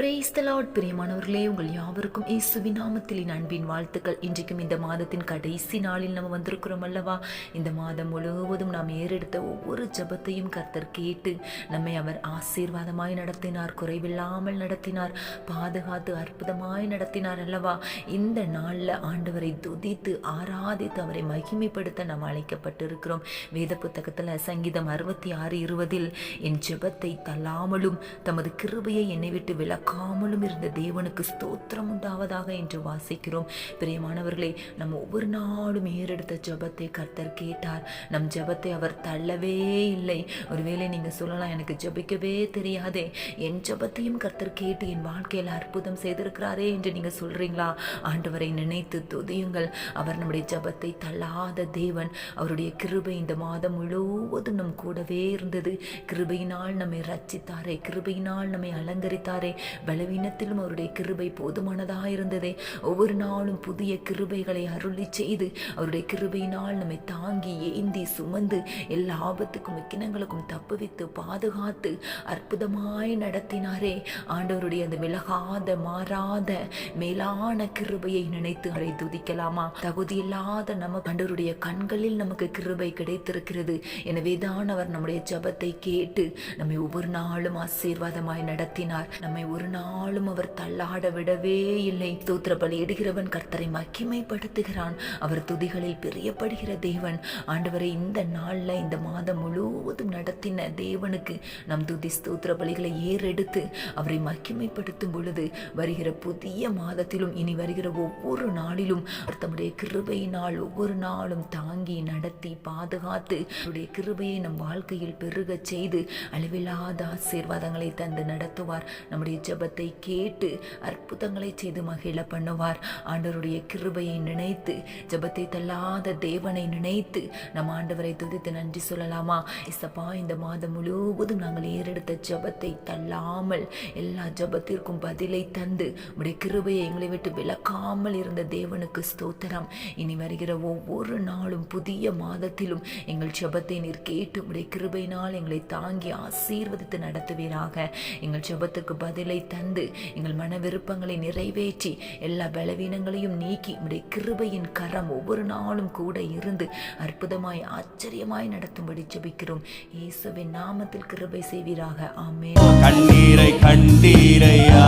Brace த Lord பிரியமானவர்களே. உங்கள் யாவருக்கும் இயேசுவின் நாமத்திலின் அன்பின் வாழ்த்துக்கள். இன்றைக்கும் இந்த மாதத்தின் கடைசி நாளில் நம்ம வந்திருக்கிறோம் அல்லவா? இந்த மாதம் முழுவதும் நாம் ஏறெடுத்த ஒவ்வொரு ஜெபத்தையும் கர்த்தர் கேட்டு நம்மை அவர் ஆசீர்வாதமாய் நடத்தினார் குறைவில்லாமல் நடத்தினார் பாதுகாத்து அற்புதமாய் நடத்தினார் அல்லவா? இந்த நாளில் ஆண்டவரை துதித்து ஆராதித்து அவரை மகிமைப்படுத்த நாம் அழைக்கப்பட்டிருக்கிறோம். வேத புத்தகத்தில் சங்கீதம் அறுபத்தி ஆறு இருபதில் என் ஜெபத்தை தள்ளாமலும் தமது கிருபையை என்னை விட்டு விலக்காமலும் இருந்த தேவனுக்கு ஸ்தோத்திரம் உண்டாவதாக என்று வாசிக்கிறோம். பிரியமானவர்களே நம்ம ஒவ்வொரு நாளும் ஏறெடுத்த ஜெபத்தை கர்த்தர் கேட்டார். நம் ஜெபத்தை அவர் தள்ளவே இல்லை. ஒருவேளை நீங்க சொல்லலாம் எனக்கு ஜெபிக்கவே தெரியாதே. என் ஜெபத்தையும் கர்த்தர் கேட்டு என் வாழ்க்கையில் அற்புதம் செய்திருக்கிறாரே என்று நீங்க சொல்றீங்களா? ஆண்டவரை நினைத்து துதியுங்கள். அவர் நம்முடைய ஜெபத்தை தள்ளாத தேவன் அவருடைய கிருபை இந்த மாதம் முழுவதும் நம் கூடவே இருந்தது. கிருபையினால் நம்மை ரச்சித்தாரே கிருபையினால் நம்மை அலங்கரித்தாரே. பலவீனத்திலும் அவருடைய கிருபை போதுமானதாக இருந்ததே. ஒவ்வொரு நாளும் புதிய கிருபைகளை அருளி செய்து அவருடைய கிருபையினால் நம்மை தாங்கி ஏந்தி சுமந்து எல்லா ஆபத்துக்கும் கிணங்களுக்கும் தப்புவித்து பாதுகாத்து அற்புதமாய் நடத்தினாரே. ஆண்டவருடைய அந்த விலகாத மாறாத மேலான கிருபையை நினைத்து அவரை துதிக்கலாமா? தகுதி இல்லாத நம்ம கண்டருடைய கண்களில் நமக்கு கிருபை கிடைத்திருக்கிறது. எனவே தான் அவர் நம்முடைய ஜெபத்தை கேட்டு நம்மை ஒவ்வொரு நாளும் ஆசீர்வாதமாய் நடத்தினார். நம்மை ஒரு நாளும் அவர் தள்ளாட விடவே இல்லை. தூத்திர பலியிடுகிறவன் கர்த்தரை மகிமைப்படுத்துகிறான். அவர் துதிகளில் பிரியப்படுகிற தேவன். ஆண்டவரை இந்த நாளில் இந்த மாதம் முழுவதும் நடத்தின தேவனுக்கு நம் துதி ஸ்தோத்திர பலிகளை ஏறெடுத்து அவரை மகிமைப்படுத்தும் பொழுது வருகிற புதிய மாதத்திலும் இனி வருகிற ஒவ்வொரு நாளிலும் அவர் தம்முடைய கிருபையினால் ஒவ்வொரு நாளும் தாங்கி நடத்தி பாதுகாத்து அவருடைய கிருபையை நம் வாழ்க்கையில் பெருகச் செய்து அளவில்லாத ஆசீர்வாதங்களை தந்து நடத்துவார். நம்முடைய ஜெபத்தை கேட்டு அற்புதங்களை செய்து மகிழ பண்ணுவார். ஆண்டவருடைய கிருபையை நினைத்து ஜெபத்தை தள்ளாத தேவனை நினைத்து நம் ஆண்டவரை துதித்து நன்றி சொல்லலாமா? இசப்பா இந்த மாதம் முழுவதும் நாங்கள் ஏறெடுத்த ஜெபத்தை தள்ளாமல் எல்லா ஜெபத்திற்கும் பதிலை தந்து உடைய கிருபையை எங்களை விட்டு விலக்காமல் இருந்த தேவனுக்கு ஸ்தோத்திரம். இனி வருகிற ஒவ்வொரு நாளும் புதிய மாதத்திலும் எங்கள் ஜபத்தை நீர் கேட்டு உடைய கிருபையினால் எங்களை தாங்கி ஆசீர்வதித்து நடத்துவீராக. எங்கள் ஜபத்துக்கு பதிலை தந்து எங்கள் மன விருப்பங்களை நிறைவேற்றி எல்லா பலவீனங்களையும் நீக்கி உடைய கிருபையின் கரம் ஒவ்வொரு நாளும் கூட இருந்து அற்புதமாய் ஆச்சரியமாய் நடத்தும்படி ஜபிக்கிறோம். இயேசுவின் நாமத்தில் கிருபை செய்வீராக. ஆமே கண்ணீரை கண்டீரையா?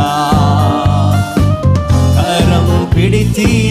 கரம் பிடித்தீ